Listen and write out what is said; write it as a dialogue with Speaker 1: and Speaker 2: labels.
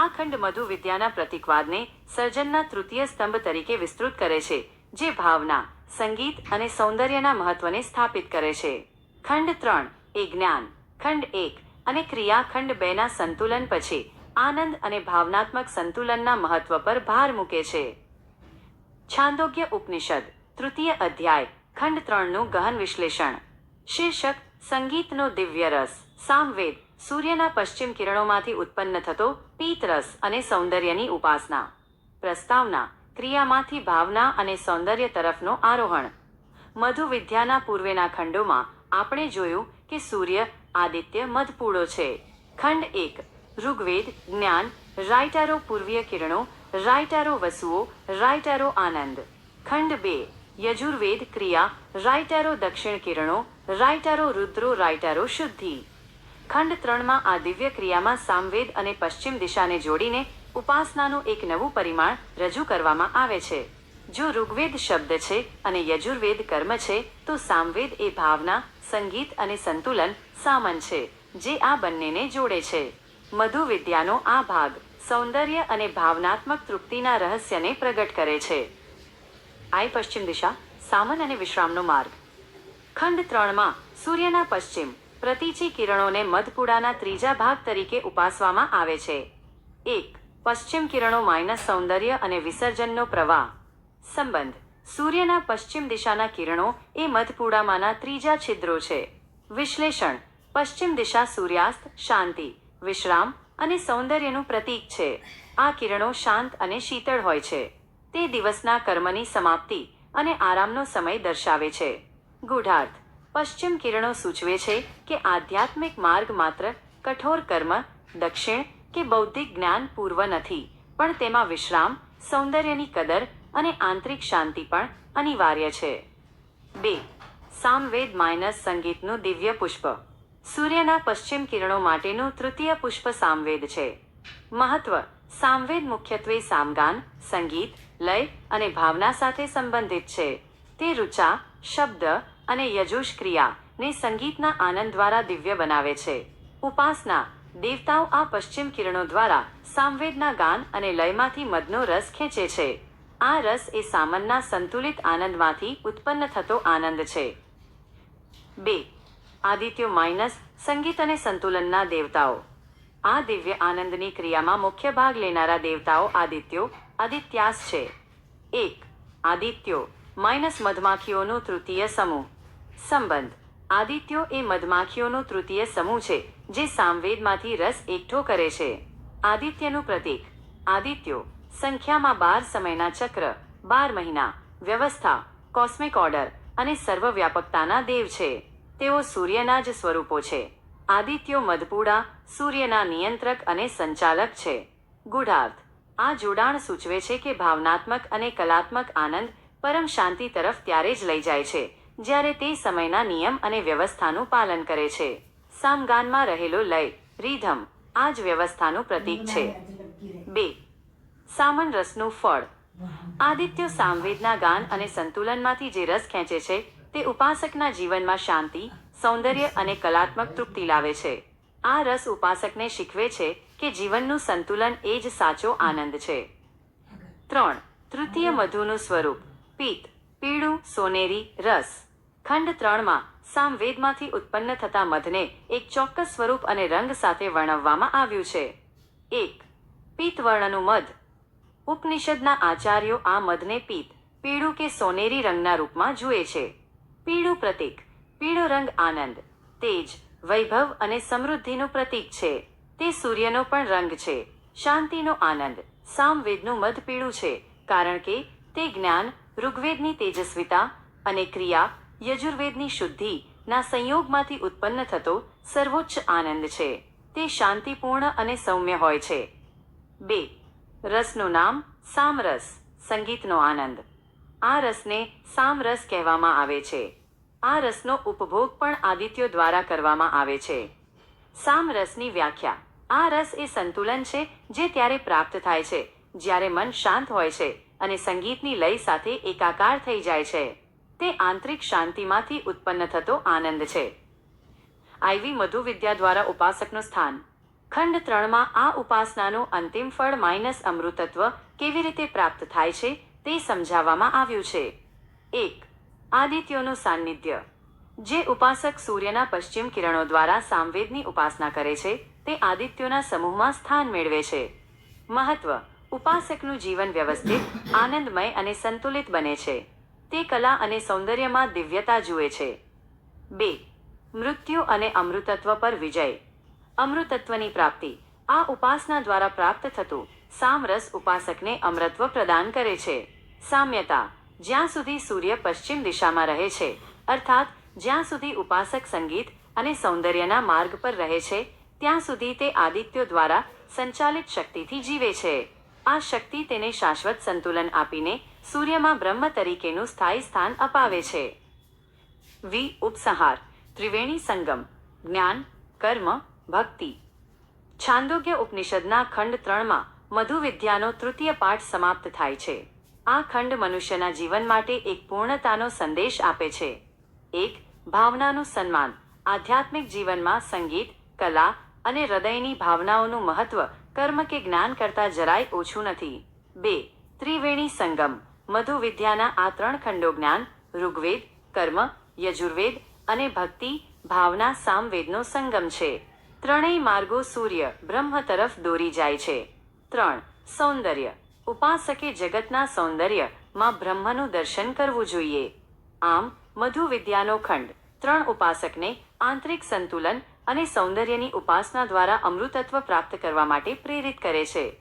Speaker 1: આ ખંડ મધુ વિદ્યાના પ્રતિકવાદને સર્જનના તૃતીય સ્તંભ તરીકે વિસ્તૃત કરે છે, જે ભાવના, સંગીત અને સૌંદર્યના મહત્વને સ્થાપિત કરે છે. ખંડ ત્રણ, એ જ્ઞાન. ખંડ એક, અને ક્રિયા ખંડ બેના સંતુલન પછી આનંદ અને ભાવનાત્મક સંતુલનના મહત્વ પર ભાર મૂકે છે. છાંદોગ્ય ઉપનિષદ, તૃતીય અધ્યાય, ખંડ ત્રણનું ગહન વિશ્લેષણ. શીર્ષક, સંગીતનો દિવ્ય રસ. સામવેદ સૂર્યના પશ્ચિમ કિરણોમાંથી ઉત્પન્ન થતો પીત રસ અને સૌંદર્યની ઉપાસના. પ્રસ્તાવના, ક્રિયામાંથી ભાવના અને સૌંદર્ય તરફનો આરોહણ. મધુ વિદ્યાના પૂર્વેના ખંડોમાં આપણે જોયું કે સૂર્ય આદિત્ય મધપૂળો છે. ખંડ એક, ઋગ્વેદ, જ્ઞાન, રાયટારો પૂર્વીય કિરણો, રાયટારો વસુઓ, રાયટારો આનંદ. ખંડ બે, યજુર્વેદ ક્રિયા, રાયટારો દક્ષિણ કિરણો, રાયટારો રુદ્રો રાયટારો શુદ્ધિ. ખંડ ત્રણમાં આ દિવ્ય ક્રિયામાં સામવેદ અને પશ્ચિમ દિશાને જોડીને ઉપાસનાનું એક નવું પરિમાણ રજૂ કરવામાં આવે છે. જો ઋગ્વેદ શબ્દ છે અને યજુર્વેદ કર્મ છે, તો સામવેદ એ ભાવના, સંગીત અને સંતુલન સામન છે, જે આ બંનેને જોડે છે. મધુ વિદ્યાનો આ ભાગ સૌંદર્ય અને ભાવનાત્મક તૃપ્તિના રહસ્યને પ્રગટ કરે છે. આઈ પશ્ચિમ દિશા, સામન અને વિશ્રામનો માર્ગ. ખંડ ત્રણમાં સૂર્યના પશ્ચિમ પ્રતિચી કિરણોને મધપુડાના ત્રીજા ભાગ તરીકે ઉપાસવામાં આવે છે. એક, પશ્ચિમ કિરણો માઇનસ સૌંદર્ય અને વિસર્જનનો પ્રવાહ. સંબંધ, સૂર્યના પશ્ચિમ દિશાના કિરણો એ મધપુડામાંના ત્રીજા છિદ્રો છે. વિશ્લેષણ, પશ્ચિમ દિશા સૂર્યાસ્ત, શાંતિ, વિશ્રામ અને સૌંદર્યનું પ્રતીક છે. આ કિરણો શાંત અને શીતળ હોય છે. તે દિવસના કર્મની સમાપ્તિ અને આરામનો સમય દર્શાવે છે. ગૂઢાર્થ પશ્ચિમ કિરણો સૂચવે છે કે આધ્યાત્મિક માર્ગ માત્ર કઠોર કર્મ, દક્ષિણ કે બૌદ્ધિક જ્ઞાન પૂર્વ નથી, પણ તેમાં વિશ્રામ, સૌંદર્યની કદર અને આંતરિક શાંતિ પણ અનિવાર્ય છે. બે. સામવેદ માઇનસ સંગીતનું દિવ્ય પુષ્પ. સૂર્યના પશ્ચિમ કિરણો માટેનું તૃતીય પુષ્પ સામવેદ છે. મહત્વ. સામવેદ મુખ્યત્વે સામગાન, સંગીત, લય અને ભાવના સાથે સંબંધિત છે. તે ઋચા શબ્દ અને યજુષ ક્રિયા ને સંગીતના આનંદ દ્વારા દિવ્ય બનાવે છે. ઉપાસના, દેવતાઓ આ પશ્ચિમ કિરણો દ્વારા સામવેદના ગાન અને લયમાંથી મદનો રસ ખેંચે છે. આ રસ એ સામનના સંતુલિત આનંદમાંથી ઉત્પન્ન થતો આનંદ છે. બે, આદિત્યો માઇનસ સંગીત અને સંતુલનના દેવતાઓ. આ દિવ્ય આનંદની ક્રિયામાં મુખ્ય ભાગ લેનારા દેવતાઓ આદિત્યો, આદિત્યાસ છે. એક, આદિત્યો માઇનસ મધમાખીઓનો તૃતીય સમૂહ. સંબંધ. આદિત્યો એ મધમાખીઓનો તૃતીય સમૂહ છે, જે સામવેદમાંથી રસ એકઠો કરે છે. આદિત્યનું પ્રતીક. આદિત્યો, સંખ્યામાં બાર સમયના ચક્ર, બાર મહિના, વ્યવસ્થા, કોસ્મિક ઓર્ડર અને સર્વવ્યાપકતાના દેવ છે. તેઓ સૂર્યના જ સ્વરૂપો છે. આદિત્યો મધપુડા, સૂર્યના નિયંત્રક અને સંચાલક છે. ગુઢાર્થ. આ જોડાણ સૂચવે છે કે ભાવનાત્મક અને કલાત્મક આનંદ પરમ શાંતિ તરફ ત્યારે જ લઈ જાય છે. જ્યારે તે સમયના નિયમ અને વ્યવસ્થાનું પાલન કરે છે. સામગાનમાં રહેલો લય, રીધમ, આ જ વ્યવસ્થાનું પ્રતીક છે. બે, સામન રસનું ફળ. આદિત્ય સામવેદના ગાન અને સંતુલનમાંથી જે રસ ખેંચે છે, તે ઉપાસકના જીવનમાં શાંતિ, સૌંદર્ય અને કલાત્મક તૃપ્તિ લાવે છે. આ રસ ઉપાસકને શીખવે છે કે જીવનનું સંતુલન એ જ સાચો આનંદ છે. ત્રણ, તૃતીય મધુનું સ્વરૂપ પિત્ત પીળું, સોનેરી, રસ. ખંડ ત્રણમાં સામવેદમાંથી ઉત્પન્ન થતા મધને એક ચોક્કસ સ્વરૂપ અને રંગ સાથે વર્ણવવામાં આવ્યું છે. એક પિત્ત વર્ણનું મધ. ઉપનિષદના આચાર્યો આ મધને પિત્ત પીળું કે સોનેરી રંગના રૂપમાં જુએ છે. પીળું પ્રતીક, પીળો રંગ આનંદ, તેજ, વૈભવ અને સમૃદ્ધિનું પ્રતીક છે. તે સૂર્યનો પણ રંગ છે. શાંતિનો આનંદ. સામવેદનું મધ પીળું છે, કારણ કે તે જ્ઞાન, ઋગ્વેદની તેજસ્વીતા અને ક્રિયા યજુર્વેદની શુદ્ધિ ના સંયોગમાંથી ઉત્પન્ન થતો સર્વોચ્ચ આનંદ છે. તે શાંતિપૂર્ણ અને સૌમ્ય હોય છે. બે, રસનું નામ સામરસ, સંગીતનો આનંદ. આ રસને સામરસ કહેવામાં આવે છે. આ રસનો ઉપભોગ પણ આદિત્યો દ્વારા કરવામાં આવે છે. સામરસની વ્યાખ્યા. આ રસ એ સંતુલન છે જે ત્યારે પ્રાપ્ત થાય છે, જ્યારે મન શાંત હોય છે અને સંગીતની લય સાથે એકાકાર થઈ જાય છે. તે આંતરિક શાંતિમાંથી ઉત્પન્ન થતો આનંદ છે. આઈવી મધુ વિદ્યા દ્વારા ઉપાસકનું સ્થાન. ખંડ ત્રણમાં આ ઉપાસનાનું અંતિમ ફળ માઇનસ અમૃતત્વ કેવી રીતે પ્રાપ્ત થાય છે તે સમજાવવામાં આવ્યું છે. એક, આદિત્યોનું સાનિધ્ય. જે ઉપાસક સૂર્યના પશ્ચિમ કિરણો દ્વારા સામવેદની ઉપાસના કરે છે, તે આદિત્યોના સમૂહમાં સ્થાન મેળવે છે. મહત્વ, ઉપાસકનું જીવન વ્યવસ્થિત, આનંદમય અને સંતુલિત બને છે. તે કલા અને સૌંદર્યમાં દિવ્યતા જુએ છે. બે, મૃત્યુ અને અમૃતત્વ પર વિજય. અમૃતત્વની પ્રાપ્તિ. આ ઉપાસના દ્વારા પ્રાપ્ત થતું સામરસ ઉપાસકને અમૃતત્વ પ્રદાન કરે છે. સામ્યતા. જ્યાં સુધી સૂર્ય પશ્ચિમ દિશામાં રહે છે, અર્થાત જ્યાં સુધી ઉપાસક સંગીત અને સૌંદર્યના માર્ગ પર રહે છે, ત્યાં સુધી તે આદિત્યો દ્વારા સંચાલિત શક્તિથી જીવે છે. આ શક્તિ તેને શાશ્વત સંતુલન આપીને સૂર્યમાં બ્રહ્મ તરીકેનું સ્થાયી સ્થાન અપાવે છે. વી. ઉપસંહાર, ત્રિવેણી સંગમ, જ્ઞાન, કર્મ, ભક્તિ. છાંદોગ્ય ઉપનિષદના ખંડ ત્રણમાં મધુ વિદ્યાનો તૃતીય પાઠ સમાપ્ત થાય છે. આ ખંડ મનુષ્યના જીવન માટે એક પૂર્ણતાનો સંદેશ આપે છે. એક, ભાવનાનું સન્માન. આધ્યાત્મિક જીવનમાં સંગીત, કલા અને હૃદયની ભાવનાઓનું મહત્વ કર્મ કે જ્ઞાન કરતાં જરાય ઓછું નથી. બે, ત્રિવેણી સંગમ. મધુ વિદ્યાના આ ત્રણ ખંડો જ્ઞાન, ઋગ્વેદ, કર્મ, યજુર્વેદ અને ભક્તિ, ભાવના, સામવેદનો સંગમ છે. ત્રણેય માર્ગો સૂર્ય, બ્રહ્મ તરફ દોરી જાય છે. ત્રણ, સૌંદર્ય. ઉપાસકે જગતના સૌંદર્યમાં બ્રહ્મનું દર્શન કરવું જોઈએ. આમ મધુ વિદ્યાનો ખંડ, ત્રણ ઉપાસકને આંતરિક સંતુલન અને સૌંદર્યની ઉપાસના દ્વારા અમૃતત્વ પ્રાપ્ત કરવા માટે પ્રેરિત કરે છે.